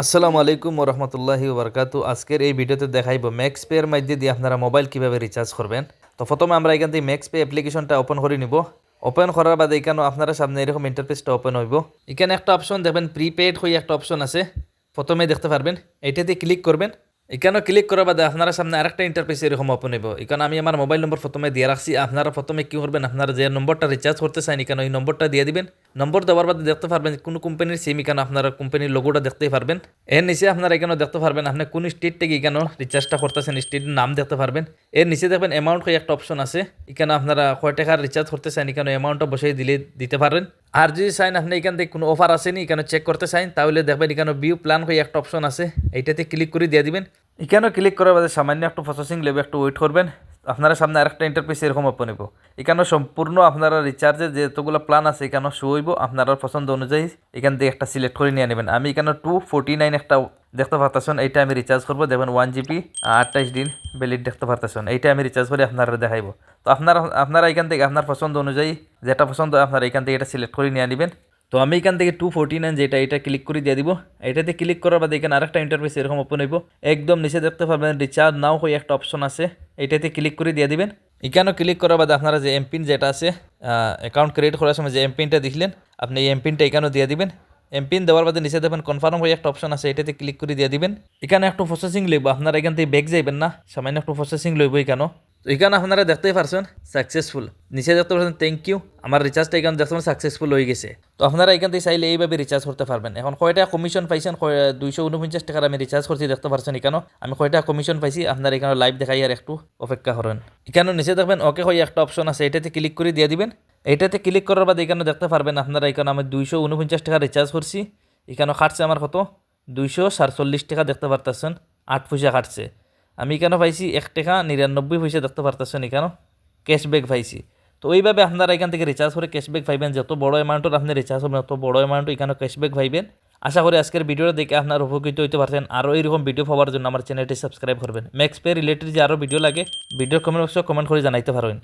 আসসালামু আলাইকুম রহমতুল্লাহি বরকাত আজকের এই ভিডিওতে দেখাইব ম্যাক্স পের মধ্যে দিয়ে আপনারা মোবাইল কীভাবে রিচার্জ করবেন। তো প্রথমে আমরা এখান থেকে ম্যাক্স পে অ্যাপ্লিকেশনটা ওপেন করে নিব। ওপেন করার বাদে এখানে আপনারা সামনে এরকম ইন্টারফেসটা ওপেন হইব। এখানে একটা অপশন দেখবেন প্রিপেড হয়ে একটা অপশন আছে। প্রথমে দেখতে পারবেন। এটাতে ক্লিক করবেন। এখানে ক্লিক করার বাদে আপনারা সামনে আরেকটা ইন্টারফেস এরকম ওপেন হইব। এখানে আমি আমার মোবাইল নম্বর প্রথমে দিয়ে রাখছি। আপনারা প্রথমে কি করবেন? আপনারা যে নম্বরটা রিচার্জ করতে চান, এখানে ওই নম্বরটা দিয়ে দিবেন। নম্বর দেওয়ার বাদে দেখতে পারবেন কোন কোম্পানির সিম এখানে আপনারা কোম্পানির লোগোটা দেখতেই পারবেন। এর নিচে আপনারা এখানে দেখতে পারবেন, আপনি কোন স্টেট থেকে এখানে রিচার্জটা করতেছেন স্টেটের নাম দেখতে পারবেন। এর নিচে দেখবেন অ্যামাউন্ট হয়ে একটা অপশন আছে। এখানে আপনারা কয় টাকার রিচার্জ করতে চান, এখানে অ্যামাউন্টটা বসে দিলে দিতে পারেন আর যদি চাইন আপনি এখান থেকে কোনো অফার আসেনি, এখানে চেক করতে চাইন তাহলে দেখবেন এখানে বিউ প্ল্যান হয়ে একটা অপশন আছে। এইটাতে ক্লিক করে দিয়ে দিবেন। এখানেও ক্লিক করার বাদে সামান্য একটু প্রসেসিং লেবে একটু ওয়েট করবেন। আপনারা সামনে আরেকটা ইন্টারফেস এরকম ওপেন হইব। এখানে সম্পূর্ণ আপনারা রিচার্জের যেতগুলো প্ল্যান আছে এখানে শো হইব। আপনারা পছন্দ অনুযায়ী এখান থেকে একটা সিলেক্ট করে নিয়ে নেবেন। আমি এখানে টু ফোর্টি নাইন একটা দেখতে পারতেছেন, এইটা আমি রিচার্জ করব। দেখবেন ওয়ান জিবি আঠাইশ দিন ভ্যালিড দেখতে পারতেছেন। এইটা আমি রিচার্জ করে আপনারা দেখাইব। তো আপনারা আপনারা এখান থেকে আপনার পছন্দ অনুযায়ী যেটা পছন্দ আপনারা এখান থেকে এটা সিলেক্ট করে নিয়ে নেবেন। তো আমি এখান থেকে টু ফোর্টি নাইন যেটা, এটা ক্লিক করে দিয়ে দিব। এটাতে ক্লিক করার বাদে এখানে আরেকটা ইন্টারফেস এরকম ওপেন হইব। একদম নিচে দেখতে পারবেন রিচার্জ নাও হয়ে একটা অপশন আছে। এটাতে ক্লিক করে দিয়ে দিবেন। এখানেও ক্লিক করার বাদে আপনারা যে এমপিন যেটা আছে অ্যাকাউন্ট ক্রিয়েট করার সময় যে এমপিনটা দেখলেন, আপনি এই এমপিনটা এখানেও দিয়ে দিবেন। এমপিন দেওয়ার বাদে নিচে দেবেন কনফার্ম হয়ে একটা অপশন আছে, এটাতে ক্লিক করে দিয়ে দিবেন। এখানে একটু প্রসেসিং লইব, আপনারা এখান থেকে ব্যাগ যাইবেন না। সামান্য একটু প্রসেসিং লইব এখানেও তো এখানে আপনারা দেখতেই পারছেন সাকসেসফুল নিচে দেখতে পারছেন থ্যাংক ইউ আমার রিচার্জটা এখানে দেখতে পারেন সাকসেসফুল হয়ে গেছে। তো আপনারা এখান থেকে চাইলে এইভাবে রিচার্জ করতে পারবেন। এখন কয়টা কমিশন পাইছেন দুইশো উনপঞ্চাশ টাকার আমি রিচার্জ করছি, দেখতে পারছেন এখানেও আমি কয়টা কমিশন পাইছি, আপনারা এখানে লাইভ দেখাই আর একটু অপেক্ষা করেন। এখানে নিচে দেখবেন ওকে হয়ে একটা অপশন আছে, এটাতে ক্লিক করে দিয়ে দিবেন। এটাতে ক্লিক করার বাদে এখানে দেখতে পারবেন, আপনারা এখানে আমি দুইশো উনপঞ্চাশ টাকা রিচার্জ করছি। এখানে খাটছে আমার কত? দুইশো সাতচল্লিশ টাকা দেখতে পারতেছেন, আট পয়সা কাটছে আমি কেন পাইছি? এক টাকা নিরানব্বই পয়সা দেখতে পারতেছেন কেন? ক্যাশব্যাক পাইছি। তো ওইভাবে আপনারা এখান থেকে রিচার্জ করে ক্যাশব্যাক পাইবেন। যত বড় অ্যামাউন্টের আপনি রিচার্জ হবেন, তত বড় অ্যামাউন্ট এখানে ক্যাশব্যাক পাইবেন। আশা করি আজকের ভিডিওটা দেখে আপনার উপকৃত হতে পারছেন। আরও এইরকম ভিডিও পাওয়ার জন্য আমার চ্যানেলটি সাবস্ক্রাইব করবেন। ম্যাক্স পে রিলেটেড যে আরও ভিডিও লাগে ভিডিওর কমেন্ট বক্সে কমেন্ট করে জানাইতে পারবেন।